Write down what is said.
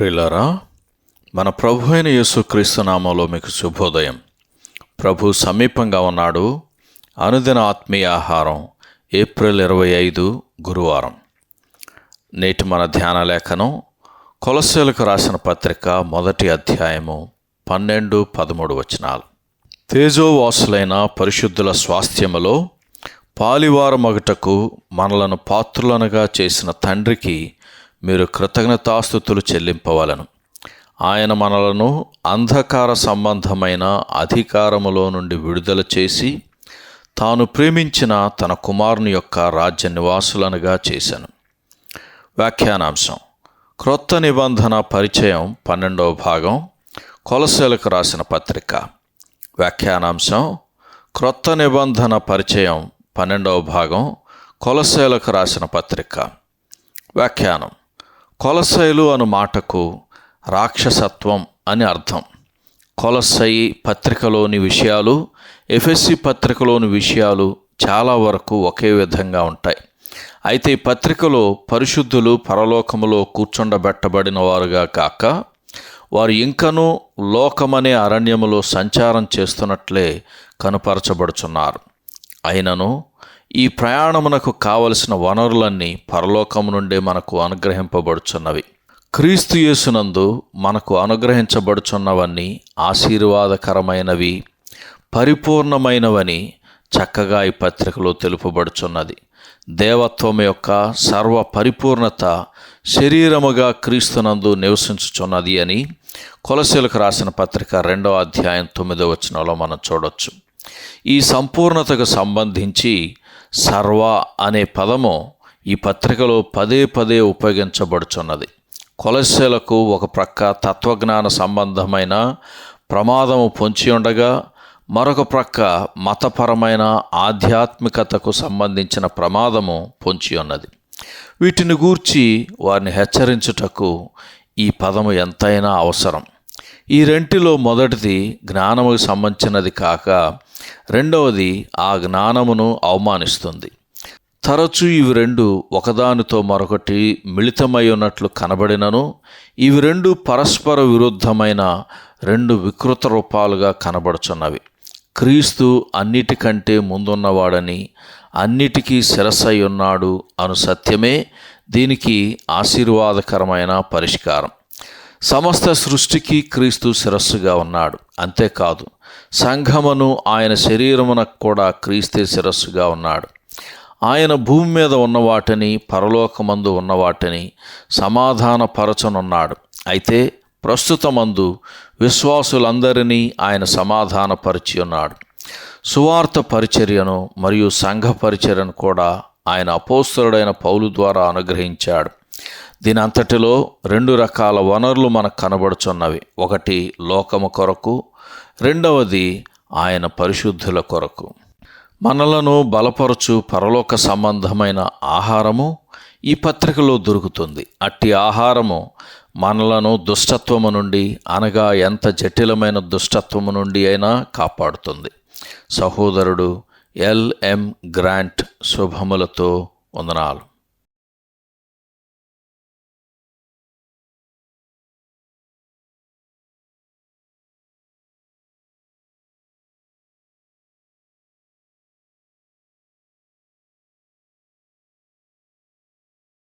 ప్రియులారా మన ప్రభు అయిన యేసుక్రీస్తు నామంలో మీకు శుభోదయం. ప్రభు సమీపంగా ఉన్నాడు. అనుదిన ఆత్మీయ ఆహారం ఏప్రిల్ ఇరవై ఐదు గురువారం. నేటి మన ధ్యాన లేఖనం కొలసేలకు రాసిన పత్రిక మొదటి అధ్యాయము పన్నెండు పదమూడు వచనాలు. తేజోవాసులైన పరిశుద్ధుల స్వాస్థ్యములో పాలివారమగుటకు మనలను పాత్రులనుగా చేసిన తండ్రికి మీరు కృతజ్ఞతాస్థుతులు చెల్లింపవలను. ఆయన మనలను అంధకార సంబంధమైన అధికారములో నుండి విడుదల చేసి తాను ప్రేమించిన తన కుమారుని యొక్క రాజ్య నివాసులనుగా చేశాను. వ్యాఖ్యానాంశం. క్రొత్త నిబంధన పరిచయం పన్నెండవ భాగం. కొలసలకు రాసిన పత్రిక. వ్యాఖ్యానాంశం. క్రొత్త నిబంధన పరిచయం పన్నెండవ భాగం. కొలసేలకు రాసిన పత్రిక. వ్యాఖ్యానం. కొలసైలు అను మాటకు రాక్షసత్వం అని అర్థం. కొలసై పత్రికలోని విషయాలు ఎఫ్ఎస్సి పత్రికలోని విషయాలు చాలా వరకు ఒకే విధంగా ఉంటాయి. అయితే ఈ పత్రికలో పరిశుద్ధులు పరలోకములో కూర్చుండబెట్టబడిన వారుగా కాక వారు ఇంకనూ లోకమనే అరణ్యములో సంచారం చేస్తున్నట్లే కనుపరచబడుచున్నారు. అయినను ఈ ప్రయాణమునకు కావలసిన వనరులన్నీ పరలోకము నుండే మనకు అనుగ్రహింపబడుచున్నవి. క్రీస్తు యేసునందు మనకు అనుగ్రహించబడుచున్నవన్నీ ఆశీర్వాదకరమైనవి పరిపూర్ణమైనవని చక్కగా ఈ పత్రికలో తెలుపబడుచున్నది. దేవత్వం యొక్క సర్వ పరిపూర్ణత శరీరముగా క్రీస్తునందు నివసించుచున్నది అని కొలసీలకు రాసిన పత్రిక రెండవ అధ్యాయం తొమ్మిదవ వచనంలో మనం చూడొచ్చు. ఈ సంపూర్ణతకు సంబంధించి సర్వ అనే పదము ఈ పత్రికలో పదే పదే ఉపయోగించబడుచున్నది. కొలస్యలకు ఒక ప్రక్క తత్వజ్ఞాన సంబంధమైన ప్రమాదము పొంచి ఉండగా మరొక ప్రక్క మతపరమైన ఆధ్యాత్మికతకు సంబంధించిన ప్రమాదము పొంచి ఉన్నది. వీటిని గూర్చి వారిని హెచ్చరించుటకు ఈ పదము ఎంతైనా అవసరం. ఈ రెంటిలో మొదటిది జ్ఞానముకు సంబంధించినది కాక రెండవది ఆ జ్ఞానమును అవమానిస్తుంది. తరచూ ఇవి రెండు ఒకదానితో మరొకటి మిళితమై ఉన్నట్లు కనబడినను ఇవి రెండు పరస్పర విరుద్ధమైన రెండు వికృత రూపాలుగా కనబడుచున్నవి. క్రీస్తు అన్నిటికంటే ముందున్నవాడని అన్నిటికీ శిరసై ఉన్నాడు అను సత్యమే దీనికి ఆశీర్వాదకరమైన పరిష్కారం. సమస్త సృష్టికి క్రీస్తు శిరస్సుగా ఉన్నాడు. అంతేకాదు సంఘమును ఆయన శరీరమునకు కూడా క్రీస్తే శిరస్సుగా ఉన్నాడు. ఆయన భూమి మీద ఉన్న వాటిని పరలోకమందు ఉన్న వాటిని సమాధానపరచనున్నాడు. అయితే ప్రస్తుతమందు విశ్వాసులందరినీ ఆయన సమాధానపరిచి ఉన్నాడు సువార్త పరిచర్యను మరియు సంఘ పరిచర్యను కూడా ఆయన అపోస్తరుడైన పౌలు ద్వారా అనుగ్రహించాడు. దీని అంతటిలో రెండు రకాల వనరులు మనకు కనబడుచున్నవి. ఒకటి లోకము కొరకు రెండవది ఆయన పరిశుద్ధుల కొరకు. మనలను బలపరచు పరలోక సంబంధమైన ఆహారము ఈ పత్రికలో దొరుకుతుంది. అట్టి ఆహారము మనలను దుష్టత్వము నుండి అనగా ఎంత జటిలమైన దుష్టత్వము నుండి అయినా కాపాడుతుంది. సహోదరుడు ఎల్ఎం గ్రాంట్ శుభములతో వందనాలు.